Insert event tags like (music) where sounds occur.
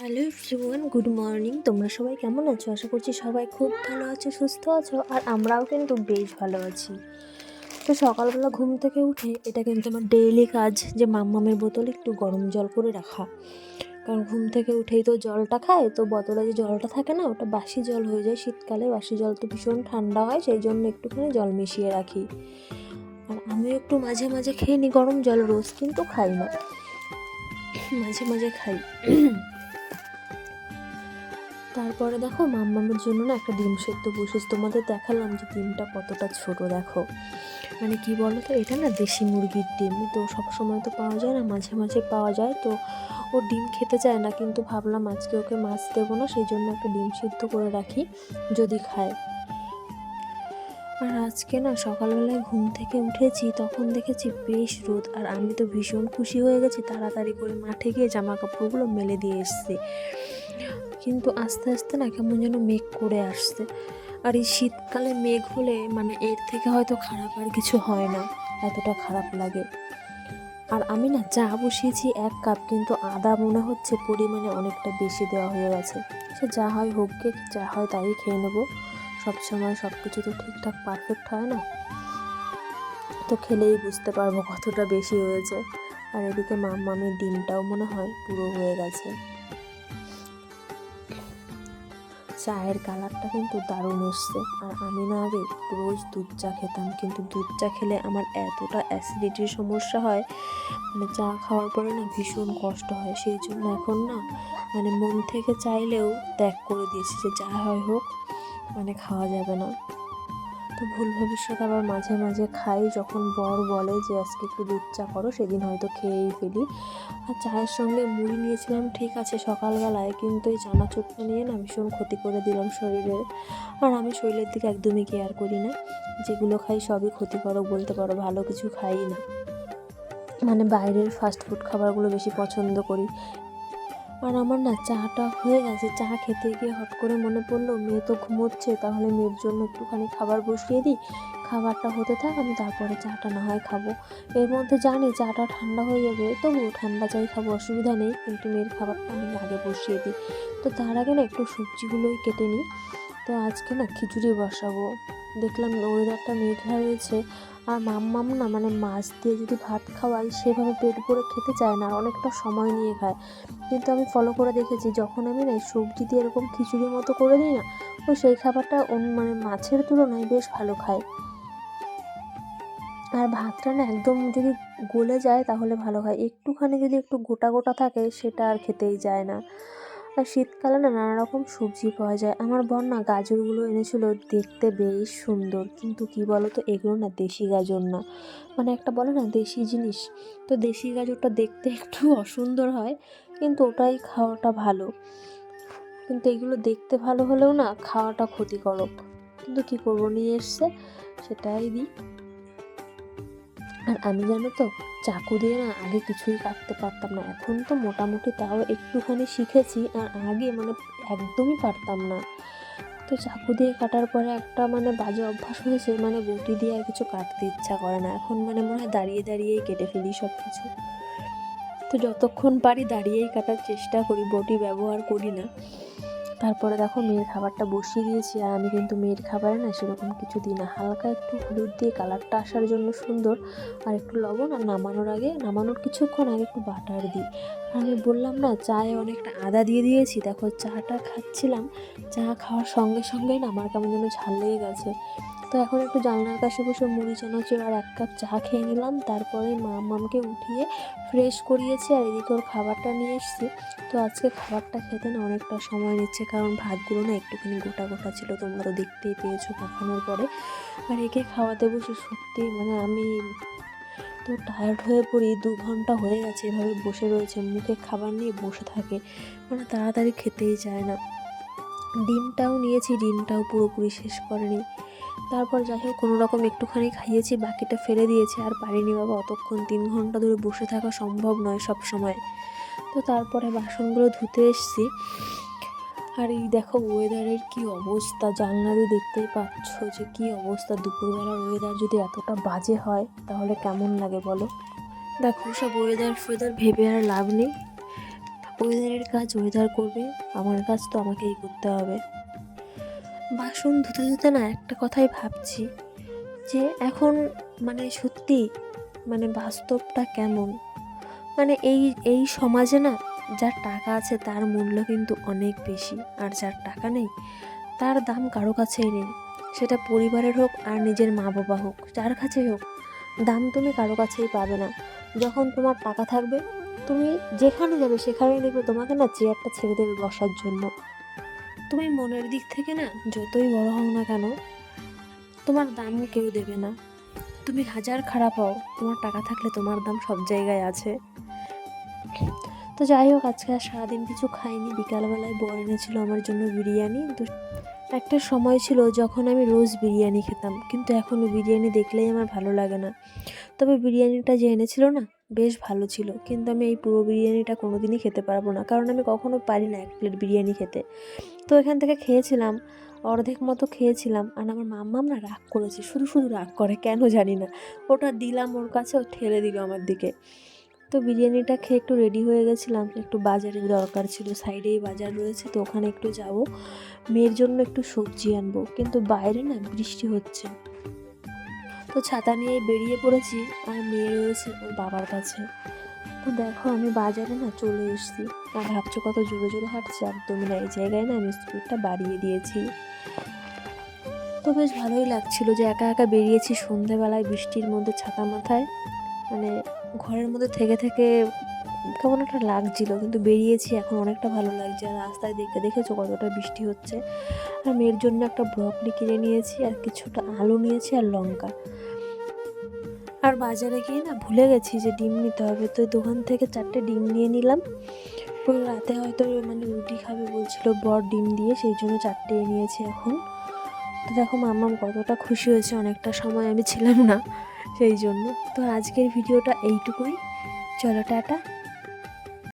Hello everyone, good morning. তোমরা সবাই কেমন আছো? আশা করছি সবাই খুব ভালো আছো, সুস্থ আছো, আর আমরাও কিন্তু বেশ ভালো আছি। তো সকালবেলা ঘুম থেকে উঠে এটা কিন্তু আমার ডেইলি কাজ, যে মাম্মামের বোতলে একটু গরম জল করে রাখা। কারণ ঘুম থেকে উঠেই তো জলটা খায়, তো বোতলে যে জলটা থাকে না, ওটা বাসি জল হয়ে যায় শীতকালে। বাসি জল তো ভীষণ ঠান্ডা হয়, সেই জন্য একটুখানি জল মিশিয়ে রাখি। আর আমিও একটু মাঝে মাঝে খেয়ে নিই গরম জল, রোজ কিন্তু খাই না। মাঝে মাঝে খাই। তারপরে দেখো মাম্মামের জন্য না একটা ডিম সেদ্ধ বসেছি। তোমাদের দেখালাম যে ডিমটা কতটা ছোট, দেখো। মানে কি বলো তো এটা না দেশি মুরগির ডিম। তো সব সময় তো পাওয়া যায় না, মাঝে মাঝে পাওয়া যায়। তো ও ডিম খেতে চায় না, কিন্তু ভাবলাম আজকে ওকে মাছ দেবো না সেই জন্য একটা ডিম সিদ্ধ করে রাখি, যদি খায়। আর আজকে না সকালবেলায় ঘুম থেকে উঠেছি, তখন দেখেছি বেশ রোদ, আর আমি তো ভীষণ খুশি হয়ে গেছি। তাড়াতাড়ি করে মাঠে গিয়ে জামা কাপড়গুলো মেলে দিয়ে এসছি। কিন্তু আস্তে আস্তে না কেমন যেন মেঘ করে আসছে। আর এই শীতকালে মেঘ হলে মানে এর থেকে হয়তো খারাপ আর কিছু হয় না, এতটা খারাপ লাগে। আর আমি না চা বসিয়েছি এক কাপ, কিন্তু আদা মনে হচ্ছে পরিমাণে অনেকটা বেশি দেওয়া হয়ে গেছে। সে যা হয় হোক গে, যা হয় তাই খেয়ে নেব। সবসময় সব কিছু তো ঠিকঠাক পারফেক্ট হয় না। তো খেলেই বুঝতে পারব কতটা বেশি হয়েছে। আর এদিকে মাম্মামের ডিমটাও মনে হয় পুরো হয়ে গেছে। চায়ের কালারটা কিন্তু দারুণ এসছে। আর আমি না আগে রোজ দুধ চা খেতাম, কিন্তু দুধ চা খেলে আমার এতটা অ্যাসিডিটির সমস্যা হয় মানে চা খাওয়ার পরে না ভীষণ কষ্ট হয়। সেই জন্য এখন না মানে মন থেকে চাইলেও ত্যাগ করে দিয়েছি যে যা হয় হোক মানে খাওয়া যাবে না। তো ভুল ভবিষ্যৎ আবার মাঝে মাঝে খাই। যখন বর বলে যে, আজকে একটু দুধ চা করো, সেদিন হয়তো খেয়েই ফেলি। আর চায়ের সঙ্গে মুড়ি নিয়েছিলাম, ঠিক আছে, সকালবেলায়। কিন্তু এই চানা চানাচুরটা নিয়ে না ভীষণ ক্ষতি করে দিলাম শরীরের। আর আমি শরীরের দিকে একদমই কেয়ার করি না। যেগুলো খাই সবই ক্ষতিকারক বলতে পারো, ভালো কিছু খাই না। মানে বাইরের ফাস্ট ফুড খাবারগুলো বেশি পছন্দ করি। আর আমার না চাটা হয়ে গেছে। চা খেতে গিয়ে হট করে মনে পড়ল, মেয়ে তো ঘুমোচ্ছে, তাহলে মেয়ের জন্য একটুখানি খাবার বসিয়ে দিই, খাবারটা হতে থাক, আমি তারপরে চাটা না হয় খাব। এর মধ্যে জানি চাটা ঠান্ডা হয়ে যাবে, তবুও ঠান্ডা চাই খাব, অসুবিধা নেই, কিন্তু মেয়ের খাবারটা আমি আগে বসিয়ে দিই। তো তার আগে না একটু সবজিগুলোই কেটে নিই। তো আজকে না খিচুড়ি বসাবো। দেখলাম ওয়েদারটা মেঘলা রয়েছে আর মাম্মাম না মানে মাছ দিয়ে যদি ভাত খাওয়াই, সেভাবে পেট ভরে খেতে চায় না, আর অনেকটা সময় নিয়ে খায়। কিন্তু আমি ফলো করে দেখেছি, যখন আমি না সবজি দিয়ে এরকম খিচুড়ির মতো করে দিই না, তো সেই খাবারটা মানে মাছের তুলনায় বেশ ভালো খায়। আর ভাতটা না একদম যদি গলে যায়, তাহলে ভালো হয়। একটুখানি যদি একটু গোটা গোটা থাকে, সেটা আর খেতেই যায় না। আর শীতকালে না নানা রকম সবজি পাওয়া যায়। আমার বোন না গাজরগুলো এনেছিল দেখতে বেশ সুন্দর। কিন্তু কি বলো তো এগুলো না দেশি গাজর না। মানে একটা বলে না দেশি জিনিস। তো দেশি গাজরটা দেখতে (laughs) একটু অসুন্দর হয়, কিন্তু ওটাই খাওয়াটা ভালো। কিন্তু এগুলো দেখতে ভালো হলেও না খাওয়াটা ক্ষতিকারক কিন্তু কী করব, নিয়ে এসছে, সেটাই দিই। আর আমি জানো তো, চাকু দিয়ে না আগে কিছুই কাটতে পারতাম না। এখন তো মোটামুটি তাও একটুখানি শিখেছি আর আগে মানে একদমই পারতাম না। তো চাকু দিয়ে কাটার পরে একটা মানে বাজে অভ্যাস হয়েছে মানে বটি দিয়ে আর কিছু কাটতে ইচ্ছা করে না। এখন মানে মনে হয় দাঁড়িয়ে দাঁড়িয়েই কেটে ফেলি সব কিছু তো যতক্ষণ পারি দাঁড়িয়েই কাটার চেষ্টা করি, বটি ব্যবহার করি না। তারপরে দেখো মেয়ের খাবারটা বসিয়ে দিয়েছি, আর আমি কিন্তু মেয়ের খাবারে না সেরকম কিছু দিই না। হালকা একটু হলুদ দিয়ে কালারটা আসার জন্য সুন্দর, আর একটু লবণ আর নামানোর আগে, নামানোর কিছুক্ষণ আগে একটু বাটার দিই। আমি বললাম না, চায়ে অনেকটা আদা দিয়ে দিয়েছি। দেখো, চাটা খাচ্ছিলাম। চা খাওয়ার সঙ্গে সঙ্গেই না আমার কেমন যেন ঝাল লেগে গেছে। তো এখন একটু জানলার কাছে বসে মুড়ি, চানাচুর আর এক কাপ চা খেয়ে নিলাম। তারপরে মা মামকে উঠিয়ে ফ্রেশ করিয়েছি আর এদিকে ওর খাবারটা নিয়ে এসেছি। তো আজকে খাবারটা খেতে না অনেকটা সময় নিচ্ছে, কারণ ভাতগুলো না একটুখানি গোটা গোটা ছিল। তোমরা তো দেখতেই পেয়েছ, পাখানোর পরে। আর একে খাওয়াতে বসে সত্যি মানে আমি টায়ার্ড হয়ে পড়ি, দু ঘণ্টা হয়ে গেছে এভাবে বসে রয়েছে, মুখে খাবার নিয়ে বসে থাকে। মানে তাড়াতাড়ি খেতেই চায় না। ডিমটাও নিয়েছি, ডিমটাও পুরোপুরি শেষ করেনি। তারপর যাই হোক, কোনো রকম একটুখানি খাইয়েছি, বাকিটা ফেলে দিয়েছি। আর পারিনি বাবা, অতক্ষণ তিন ঘণ্টা ধরে বসে থাকা সম্ভব নয় সব সময় তো তারপরে বাসনগুলো ধুতে এসছি। আর এই দেখো ওয়েদারের কি অবস্থা জানলা দিয়ে দেখতেই পাচ্ছ যে কি অবস্থা। দুপুরবেলার ওয়েদার যদি এতটা বাজে হয়, তাহলে কেমন লাগে বলো? দেখো সব ওয়েদার ফোয়েদার ভেবে আর লাভ নেই। ওয়েদারের কাজ ওয়েদার করবে, আমার কাজ তো আমাকেই করতে হবে। বাসন ধুতে ধুতে না একটা কথাই ভাবছি যে এখন মানে সত্যি মানে বাস্তবটা কেমন? মানে এই এই সমাজে না যার টাকা আছে তার মূল্য কিন্তু অনেক বেশি। আর যার টাকা নেই, তার দাম কারও কাছেই নেই। সেটা পরিবারের হোক আর নিজের মা বাবা হোক, যার কাছেই হোক, দাম তুমি কারও কাছেই পাবে না। যখন তোমার টাকা থাকবে, তুমি যেখানে যাবে সেখানেই দেখবে তোমাকে না চেয়ারটা ছেড়ে দেবে বসার জন্য। তুমি মনের দিক থেকে না যতই বড় হও না কেন, তোমার দাম কেউ দেবে না। তুমি হাজার খারাপ হও, তোমার টাকা থাকলে তোমার দাম সব জায়গায় আছে। তো যাই হোক, আজকে আর সারাদিন কিছু খাইনি। বিকালবেলায় বর এনেছিল আমার জন্য বিরিয়ানি। তো একটা সময় ছিল যখন আমি রোজ বিরিয়ানি খেতাম। কিন্তু এখন বিরিয়ানি দেখলেই আমার ভালো লাগে না। তবে বিরিয়ানিটা যে এনেছিল না, বেশ ভালো ছিল। কিন্তু আমি এই পুরো বিরিয়ানিটা কোনো দিনই খেতে পারব না। কারণ আমি কখনো পারি না এক প্লেট বিরিয়ানি খেতে। তো এখান থেকে খেয়েছিলাম, অর্ধেক মতো খেয়েছিলাম। আর আমার মাম্মাম না রাগ করেছে, শুধু শুধু রাগ করে, কেন জানি না। ওটা দিলাম ওর কাছে, ও ঠেলে দিল আমার দিকে। তো বিরিয়ানিটা খেয়ে একটু রেডি হয়ে গেছিলাম। একটু বাজারের দরকার ছিল সাইডেই বাজার রয়েছে তো ওখানে একটু যাব। মেয়ের জন্য একটু সবজি আনব, কিন্তু বাইরে না বৃষ্টি হচ্ছে। তো ছাতা নিয়ে বেরিয়ে পড়েছি আর মেয়ে রয়েছে ওর বাবার কাছে। তো দেখো আমি বাজারে না চলে এসেছি আর ভাবছ কত জোরে জোরে হাঁটছি? একদমই না এই জায়গায় না আমি স্পিডটা বাড়িয়ে দিয়েছি। তো বেশ ভালোই লাগছিল যে একা একা বেরিয়েছি সন্ধেবেলায় বৃষ্টির মধ্যে ছাতা মাথায়। মানে ঘরের মধ্যে থেকে থেকে কেমন একটা লাগছিল, কিন্তু বেরিয়েছি এখন অনেকটা ভালো লাগছে। আর রাস্তায় দেখে দেখেছ কতটা বৃষ্টি হচ্ছে? আর মেয়ের জন্য একটা ব্রকলি কিনে নিয়েছি, আর কিছুটা আলু নিয়েছি, আর লঙ্কা। আর বাজারে গিয়ে না ভুলে গেছি যে ডিম নিতে হবে। তো দোকান থেকে চারটে ডিম নিয়ে নিলাম। রাতে হয়তো মানে রুটি খাবে বলছিল বর ডিম দিয়ে, সেই জন্য চারটে নিয়েছি এখন। তো দেখো মাম্মাম কতটা খুশি হয়েছে, অনেকটা সময় আমি ছিলাম না। সেই জন্য। তো আজকের ভিডিওটা এইটুকুই। চলো টাটা।